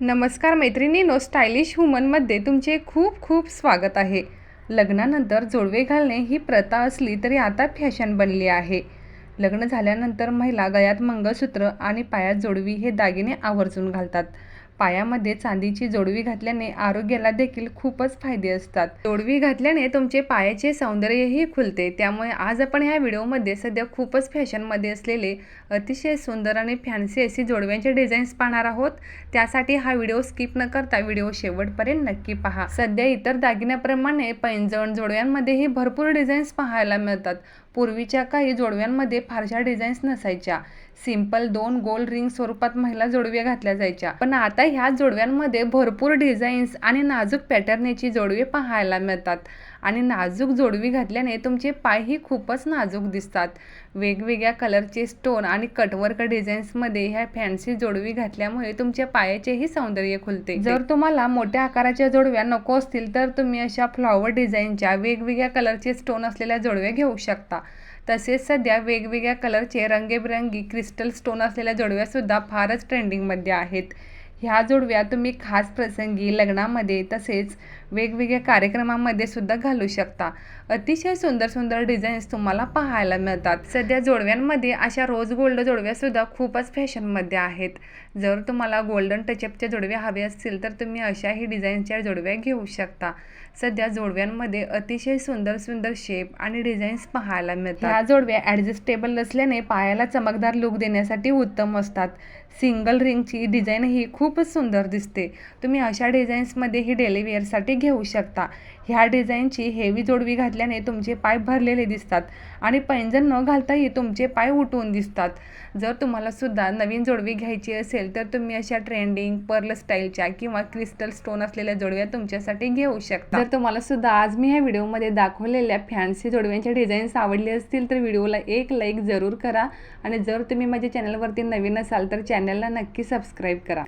नमस्कार मैत्रिणीनो स्टायलिश वुमनमध्ये तुमचे खूप खूप स्वागत आहे. लग्नानंतर जोडवे घालणे ही प्रथा असली तरी आता फॅशन बनली आहे. लग्न झाल्यानंतर महिला गळ्यात मंगळसूत्र आणि पायात जोडवी हे दागिने आवर्जून घालतात. पायामध्ये चांदीची जोडवी घातल्याने आरोग्याला देखील खूपच फायदे असतात. जोडवी घातल्याने तुमचे पायाचे सौंदर्यही खुलते. त्यामुळे आज आपण ह्या व्हिडिओमध्ये सध्या खूपच फॅशनमध्ये असलेले अतिशय सुंदर आणि फॅन्सी अशी जोडव्यांचे डिझाईन्स पाहणार आहोत. त्यासाठी हा व्हिडिओ स्किप न करता व्हिडिओ शेवटपर्यंत नक्की पहा. सध्या इतर दागिन्याप्रमाणे पैंजण जोडव्यांमध्येही भरपूर डिझाईन्स पाहायला मिळतात. पूर्वीच्या काही जोडव्यांमध्ये फारशा डिझाईन्स नसायच्या. सिंपल दोन गोल रिंग स्वरूपात महिला जोडव्या घातल्या जायच्या. पण आता ह्या जोडव्यांमध्ये भरपूर डिझाईन्स आणि नाजूक पॅटर्नची जोडवे पाहायला मिळतात. आणि नाजूक जोडवी घातल्याने तुमचे पायही खूपच नाजूक दिसतात. वेगवेगळ्या कलरचे स्टोन आणि कटवर्क डिझाईन्समध्ये ह्या फॅन्सी जोडवी घातल्यामुळे तुमच्या पायाचेही सौंदर्य खुलते. जर तुम्हाला मोठ्या आकाराच्या जोडव्या नको असतील तर तुम्ही अशा फ्लॉवर डिझाईनच्या वेगवेगळ्या कलरचे स्टोन असलेल्या जोडव्या घेऊ शकता. तसेच सध्या वेगवेगळ्या कलरचे रंगीबेरंगी क्रिस्टल स्टोन असलेल्या जोडव्यासुद्धा फारच ट्रेंडिंगमध्ये आहेत. ह्या जोडव्या तुम्ही खास प्रसंगी लग्नामध्ये तसेच वेगवेगळ्या कार्यक्रमामध्ये सुद्धा घालू शकता. अतिशय सुंदर सुंदर डिझाईन्स तुम्हाला पाहायला मिळतात. सध्या जोडव्यांमध्ये अशा रोज गोल्ड जोडव्यासुद्धा खूपच फॅशनमध्ये आहेत. जर तुम्हाला गोल्डन टचअपच्या जोडव्या हवे असतील तर तुम्ही अशाही डिझाईनच्या जोडव्या घेऊ शकता. सध्या जोडव्यांमध्ये अतिशय सुंदर सुंदर शेप आणि डिझाईन्स पाहायला मिळतात. ह्या जोडव्या ॲडजस्टेबल नसल्याने पायाला चमकदार लुक देण्यासाठी उत्तम असतात. सिंगल रिंगची डिझाईन ही खूपच सुंदर दिसते. तुम्ही अशा डिझाईन्समध्ये ही डेली वेअरसाठी घेऊ शकता. ह्या डिझाईनची हेवी जोडवी घातल्याने तुमचे पाय भरलेले दिसतात आणि पैंजण न घालताही तुमचे पाय उठून दिसतात. जर तुम्हाला सुद्धा नवीन जोडवी घ्यायची असेल तर तुम्ही अशा ट्रेंडिंग पर्ल स्टाईलच्या किंवा क्रिस्टल स्टोन असलेल्या जोडव्या तुमच्यासाठी घेऊ शकता. जर तुम्हाला सुद्धा आज मी ह्या व्हिडिओमध्ये दाखवलेल्या फॅन्सी जोडव्यांच्या डिझाईन्स आवडले असतील तर व्हिडिओला एक लाईक जरूर करा आणि जर तुम्ही माझ्या चॅनलवरती नवीन असाल तर चॅनलला नक्की सबस्क्राईब करा.